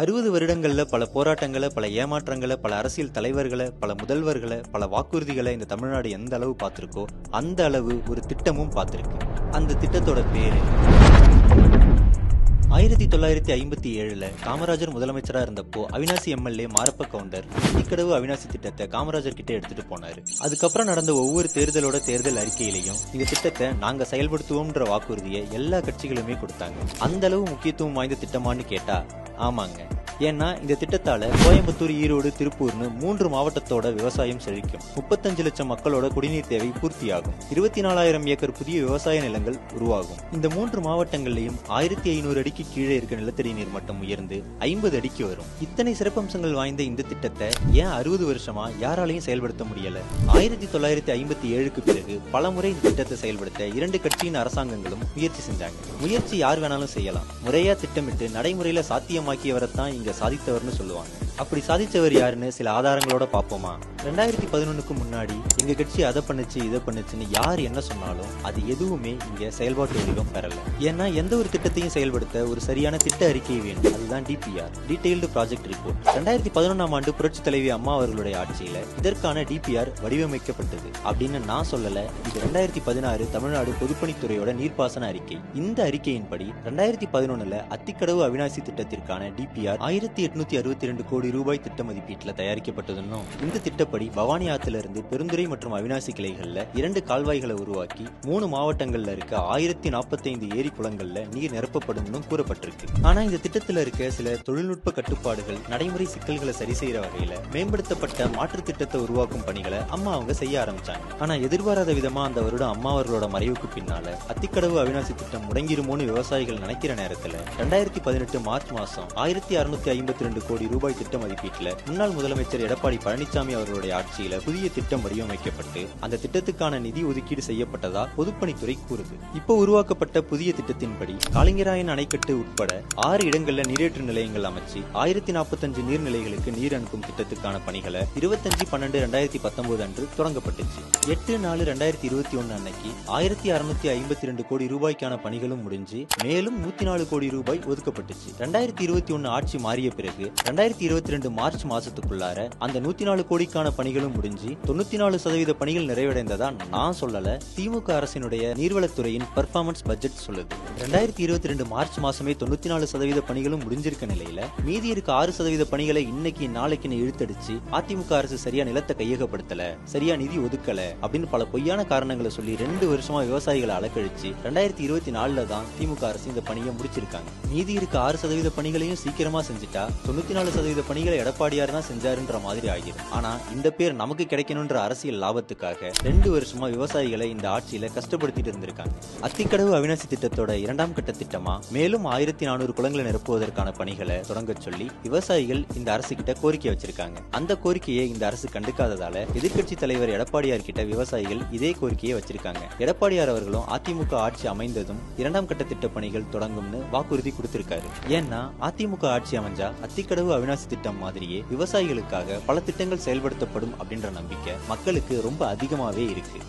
அறுபது வருடங்களில் பல போராட்டங்களை பல ஏமாற்றங்களை பல அரசியல் தலைவர்களை பல முதல்வர்களை பல வாக்குறுதிகளை இந்த தமிழ்நாடு எந்த அளவு பார்த்துருக்கோ அந்த அளவு ஒரு திட்டமும் பார்த்துருக்கு. அந்த திட்டத்தோட பேர் ஆயிரத்தி தொள்ளாயிரத்தி ஐம்பத்தி ஏழில் காமராஜர் முதலமைச்சராக இருந்தப்போ அவினாசி எம்எல்ஏ மாரப்ப கவுண்டர் இக்கடவு அவினாசி திட்டத்தை காமராஜர் கிட்ட எடுத்துட்டு போனாரு. அதுக்கப்புறம் நடந்த ஒவ்வொரு தேர்தலோட தேர்தல் அறிக்கையிலையும் இந்த திட்டத்தை நாங்கள் செயல்படுத்துவோம்ன்ற வாக்குறுதியை எல்லா கட்சிகளுமே கொடுத்தாங்க. அந்த அளவு முக்கியத்துவம் வாய்ந்த திட்டமான்னு கேட்டா ஆமாங்க. ஏன்னா இந்த திட்டத்தால கோயம்புத்தூர் ஈரோடு திருப்பூர்னு மூன்று மாவட்டத்தோட விவசாயம் செழிக்கும். முப்பத்தஞ்சு லட்சம் மக்களோட குடிநீர் தேவை பூர்த்தியாகும். இருபத்தி நாலாயிரம் ஏக்கர் புதிய விவசாய நிலங்கள் உருவாகும். இந்த மூன்று மாவட்டங்கள்லயும் ஆயிரத்தி ஐநூறு அடிக்கு கீழே இருக்க நிலத்தடி நீர் மட்டம் உயர்ந்து ஐம்பது அடிக்கு வரும். இத்தனை சிறப்பம்சங்கள் வாய்ந்த இந்த திட்டத்தை ஏன் அறுபது வருஷமா யாராலையும் செயல்படுத்த முடியல? ஆயிரத்தி தொள்ளாயிரத்தி ஐம்பத்தி ஏழுக்கு பிறகு பலமுறை இந்த திட்டத்தை செயல்படுத்த இரண்டு கட்சியின் அரசாங்கங்களும் முயற்சி செஞ்சாங்க. முயற்சி யார் வேணாலும் செய்யலாம். முறையா திட்டமிட்டு நடைமுறையில சாத்தியமாக்கியவரைத்தான் இங்க சாதித்தவர்னு சொல்லுவாங்க. அப்படி சாதித்தவர் யாருன்னு சில ஆதாரங்களோட பார்ப்போமா? ரெண்டாயிரத்தி பதினொன்றுக்கு முன்னாடி எங்க கட்சி அதை பண்ணுச்சு இதை பண்ணுச்சுன்னு யார் என்ன சொன்னாலும் அது எதுவுமே இங்க செயல்பாட்டு வடிவம் பெறல. ஏன்னா எந்த ஒரு திட்டத்தையும் செயல்படுத்த ஒரு சரியான திட்ட அறிக்கை வேண்டும் அதுதான் டிபிஆர் டீடைல்டு ப்ராஜெக்ட் ரிப்போர்ட் ரெண்டாயிரத்தி பதினொன்றாம் ஆண்டு புரட்சி தலைவி அம்மா அவர்களுடைய ஆட்சியில இதற்கான டிபிஆர் வடிவமைக்கப்பட்டது அப்படின்னு நான் சொல்லல. இது ரெண்டாயிரத்தி பதினாறு தமிழ்நாடு பொதுப்பணித்துறையோட நீர்ப்பாசன அறிக்கை. இந்த அறிக்கையின்படி ரெண்டாயிரத்தி பதினொன்னுல அத்திக்கடவு அவினாசி திட்டத்திற்கான டிபிஆர் ஆயிரத்தி எட்நூத்தி அறுபத்தி ரெண்டு கோடி ரூபாய் திட்ட மதிப்பீட்டில் தயாரிக்கப்பட்டதுன்னும் இந்த திட்டப்படி பவானி ஆத்துல இருந்து பெருந்துறை மற்றும் அவினாசி கிளைகள்ல இரண்டு கால்வாய்களை உருவாக்கி மூணு மாவட்டங்கள்ல இருக்க ஆயிரத்தி நாற்பத்தைந்து ஏரி குளங்கள்ல நீர் நிரப்பப்படும் கூறப்பட்டிருக்கு. ஆனா இந்த திட்டத்துல இருக்க சில தொழில்நுட்ப கட்டுப்பாடுகள் நடைமுறை சிக்கல்களை சரி செய்யற வகையில மேம்படுத்தப்பட்ட மாற்று திட்டத்தை உருவாக்கும் பணிகளை அம்மா அவங்க செய்ய ஆரம்பிச்சாங்க. ஆனா எதிர்பாராத விதமா அந்த வருடம் அம்மா அவர்களோட மறைவுக்கு பின்னால அத்திக்கடவு அவினாசி திட்டம் முடங்கிருமோன்னு விவசாயிகள் நினைக்கிற நேரத்துல ரெண்டாயிரத்தி பதினெட்டு மார்ச் மாசம் ஆயிரத்தி அறுநூத்தி ஐம்பத்தி ரெண்டு கோடி ரூபாய் திட்ட மதிப்பீட்டுல முன்னாள் முதலமைச்சர் எடப்பாடி பழனிசாமி அவர்களுடைய ஆட்சியில புதிய திட்டம் வடிவமைக்கப்பட்டு அந்த திட்டத்துக்கான நிதி ஒதுக்கீடு செய்யப்பட்டதா பொதுப்பணித்துறை கூறுது. இப்போ உருவாக்கப்பட்ட புதிய திட்டத்தின்படி காளிங்கராயன் அணைக்கட்டு உட்பட ஆறு இடங்கள்ல நீரேற்று நிலையங்கள் அமைச்சு ஆயிரத்தி நாற்பத்தஞ்சு நீர்நிலைகளுக்கு நீர் அனுப்பும் திட்டத்துக்கான பணிகளை இருபத்தஞ்சு பன்னெண்டு ரெண்டாயிரத்தி பத்தொன்பது அன்று தொடங்கப்பட்டுச்சு. எட்டு நாலு ரெண்டாயிரத்தி இருபத்தி ஒன்னு அன்னைக்கு ஆயிரத்தி அறுநூத்தி ஐம்பத்தி ரெண்டு கோடி ரூபாய்க்கான பணிகளும் முடிஞ்சு மேலும் நூத்தி நாலு கோடி ரூபாய் ஒதுக்கப்பட்டுச்சு. ரெண்டாயிரத்தி இருபத்தி ஒன்னு ஆட்சி மாறிய பிறகு ரெண்டாயிரத்தி இருபத்தி ரெண்டு மார்ச் மாசத்துக்குள்ளார அந்த நூத்தி நாலு கோடிக்கான பணிகளும் முடிஞ்சு தொண்ணூத்தி நாலு சதவீத பணிகள் நிறைவடைந்ததா நான் சொல்லல. திமுக அரசினுடைய நீர்வளத்துறையின் பர்ஃபார்மன்ஸ் பட்ஜெட் சொல்லுது. ரெண்டாயிரத்தி இருபத்தி ரெண்டு மார்ச் மாசமே தொண்ணூத்தி நாலு சதவீத பணிகளும் முடிஞ்சிருக்க நிலையில மீதி இருக்க ஆறு சதவீத பணிகளை இன்னைக்கு நாளைக்குன்னு இழுத்தடிச்சு அதிமுக அரசு சரியா நிலத்தை கையகப்படுத்தல சரியா நிதி ஒதுக்கல அப்படின்னு பல பொய்யான காரணங்களை சொல்லி ரெண்டு வருஷமா விவசாயிகளை அலக்கழிச்சு ரெண்டாயிரத்தி இருபத்தி நாலுல தான் திமுக அரசு இந்த பணியை முடிச்சிருக்காங்க. மீதி இருக்க ஆறு சதவீத பணிகளையும் சீக்கிரமா செஞ்சுட்டா தொண்ணூத்தி நாலு சதவீத பணிகளை எடப்பாடியார் தான் செஞ்சாருன்ற மாதிரி ஆகிரும் ஆனா இந்த பேர் நமக்கு கிடைக்கணும்ன்ற அரசியல் லாபத்துக்காக ரெண்டு வருஷமா விவசாயிகளை இந்த ஆட்சியில கஷ்டப்படுத்திட்டு இருந்திருக்காங்க. அத்திக்கடவு அவினாசி திட்டத்தோட இரண்டாம் கட்ட திட்டமா மேலும் ஆயிரத்தி நானூறு குளங்களை நிரப்புவதற்கான பணிகளை தொடங்க சொல்லி விவசாயிகள் இந்த அரசு கிட்ட கோரிக்கை வச்சிருக்காங்க. அந்த கோரிக்கையை இந்த அரசு கண்டுக்காததால எதிர்க்கட்சி தலைவர் எடப்பாடியார் கிட்ட விவசாயிகள் இதே கோரிக்கையை வச்சிருக்காங்க. எடப்பாடியார் அவர்களும் அதிமுக ஆட்சி அமைந்ததும் இரண்டாம் கட்ட திட்ட பணிகள் தொடங்கும்னு வாக்குறுதி கொடுத்திருக்காரு. ஏன்னா அதிமுக ஆட்சி அமைஞ்சா அத்திக்கடவு அவினாசி திட்டம் மாதிரியே விவசாயிகளுக்காக பல திட்டங்கள் செயல்படுத்த பயன்படுத்தப்படும் அப்படின்ற நம்பிக்கை மக்களுக்கு ரொம்ப அதிகமாவே இருக்கு.